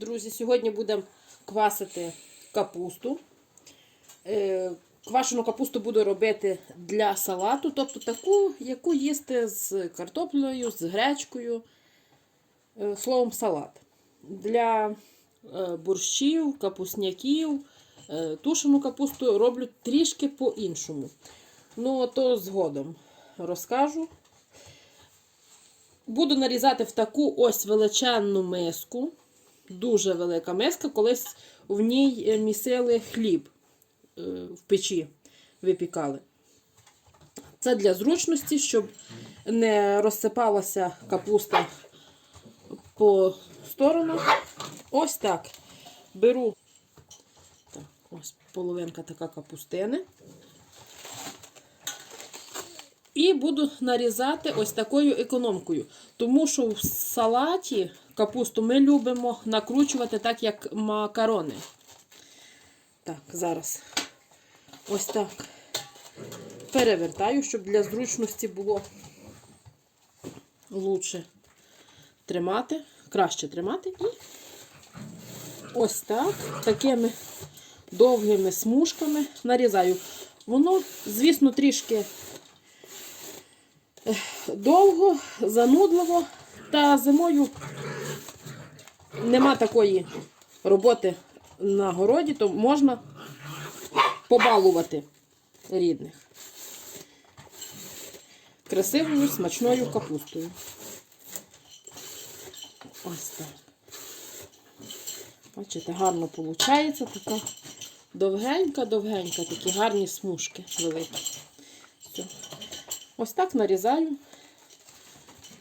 Друзі, сьогодні будемо квасити капусту. Е, Квашену капусту буду робити для салату, тобто таку, яку їсти з картоплею, з гречкою. Е, Словом, салат. Для е, борщів, капусняків, тушену капусту роблю трішки по-іншому. Ну, то згодом розкажу. Буду нарізати в таку ось величезну миску. Дуже велика миска. Колись в ній е, місили хліб е, в печі випікали. Це для зручності, щоб не розсипалася капуста по сторонах. Ось так. Беру так, ось половинка така капустини. І буду нарізати ось такою економкою. Тому що в салаті капусту ми любимо накручувати так, як макарони. Так, зараз ось так перевертаю, щоб для зручності було лучше тримати, краще тримати. І ось так, такими довгими смужками нарізаю. Воно, звісно, трішки довго, занудливо, та зимою нема такої роботи на городі, то можна побалувати рідних. Красивою смачною капустою. Ось так. Бачите, гарно виходить. Така довгенька-довгенька, такі гарні смужки великі. Все. Ось так нарізаю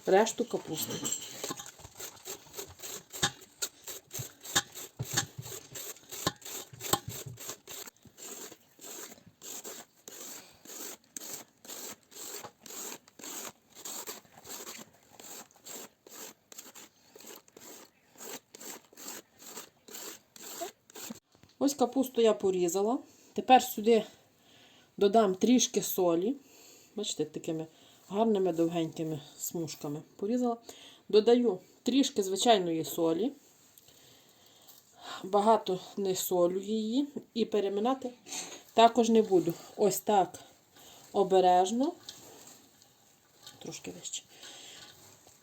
решту капусти. Ось капусту я порізала. Тепер сюди додам трішки солі. Бачите, такими гарними довгенькими смужками порізала. Додаю трішки звичайної солі. Багато не солю її. І переминати також не буду. Ось так обережно. Трошки вище.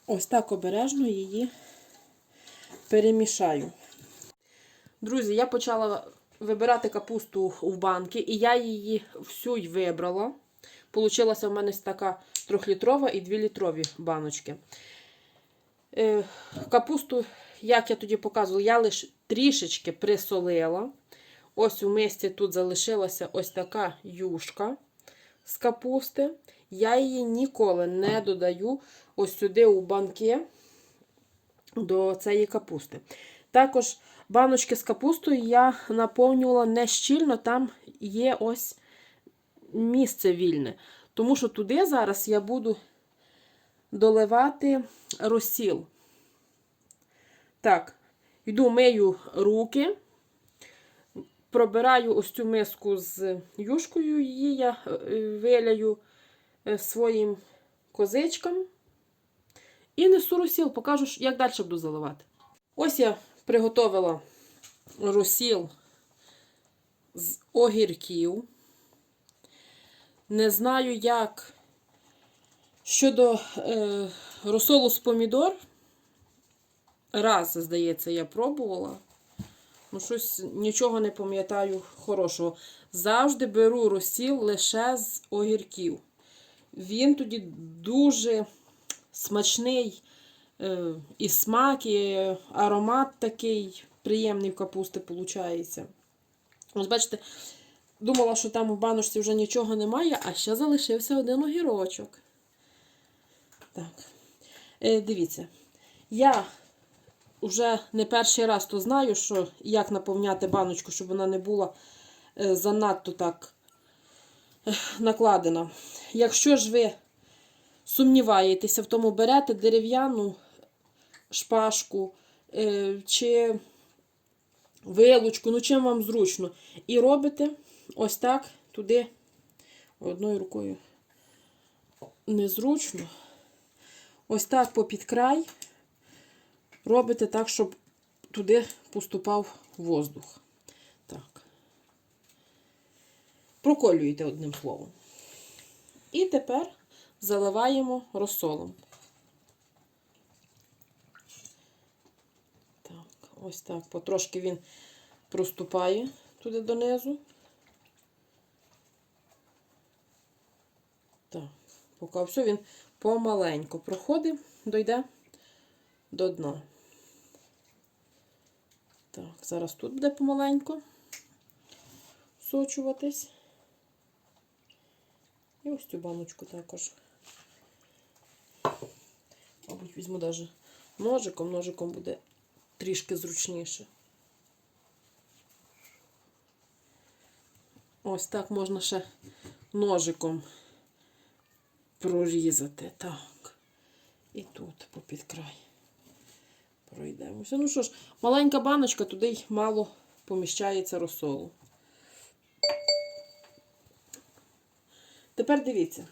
Ось так обережно її перемішаю. Друзі, я почала вибирати капусту в банки, і я її всю й вибрала. Получилася в мене така 3-літрова і 2-літрові баночки. Е, капусту, як я тоді показувала, я лише трішечки присолила. Ось у мисці тут залишилася ось така юшка з капусти. Я її ніколи не додаю ось сюди у банки до цієї капусти. Також баночки з капустою я наповнювала не щільно, там є ось місце вільне. Тому що туди зараз я буду доливати розсіл. Так, йду мию руки, пробираю ось цю миску з юшкою, її я е, виляю е, своїм козичкам. І несу розсіл, покажу, як далі буду заливати. Ось я приготувала розсіл з огірків. Не знаю, як щодо е, розсолу з помідор. Раз, здається, я пробувала. Ну, щось нічого не пам'ятаю хорошого. Завжди беру розсіл лише з огірків. Він тоді дуже смачний е, і смак, і аромат такий приємний в капусти виходить. Ось, бачите, думала, що там в баночці вже нічого немає, а ще залишився один огірочок. Так, е, дивіться, я вже не перший раз то знаю, що як наповняти баночку, щоб вона не була е, занадто так накладена. Якщо ж ви сумніваєтеся в тому, берете дерев'яну шпажку е, чи вилучку, ну чим вам зручно. І робите ось так туди одною рукою незручно. Ось так попід край. Робите так, щоб туди поступав воздух. Так. Проколюєте одним словом. І тепер заливаємо розсолом. Так, ось так. Потрошки він проступає туди донизу. Так, поки все він помаленьку проходить, дойде до дна. Так, зараз тут буде помаленьку сочуватись. І ось цю баночку також. Мабуть, візьму навіть ножиком. Ножиком буде трішки зручніше. Ось так можна ще ножиком прорізати. Так. І тут попід край. Пройдемося. Ну що ж, маленька баночка, туди й мало поміщається розсолу. Тепер дивіться.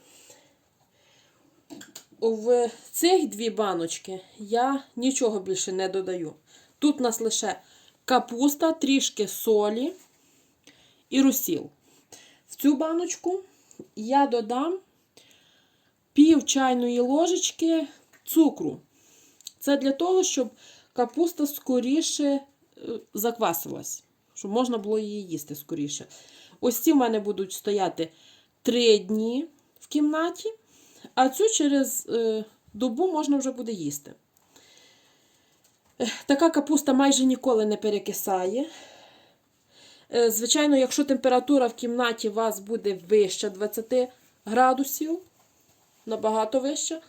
В цих дві баночки я нічого більше не додаю. Тут у нас лише капуста, трішки солі і русіл. В цю баночку я додам пів чайної ложечки цукру. Це для того, щоб капуста скоріше е, заквасилась, щоб можна було її їсти скоріше. Ось ці в мене будуть стояти 3 дні в кімнаті, а цю через е, добу можна вже буде їсти. Е, Така капуста майже ніколи не перекисає. Звичайно, якщо температура в кімнаті у вас буде вища 20 градусів, набагато вища,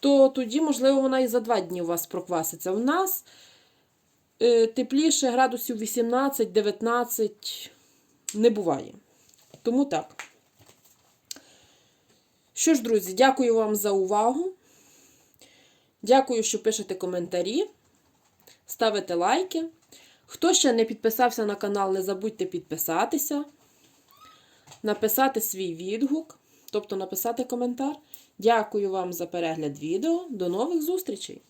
то тоді, можливо, вона і за 2 дні у вас прокваситься. У нас е, тепліше градусів 18-19 не буває. Тому так. Що ж, друзі, дякую вам за увагу. Дякую, що пишете коментарі, ставите лайки. Хто ще не підписався на канал, не забудьте підписатися, написати свій відгук, тобто написати коментар. Дякую вам за перегляд відео. До нових зустрічей!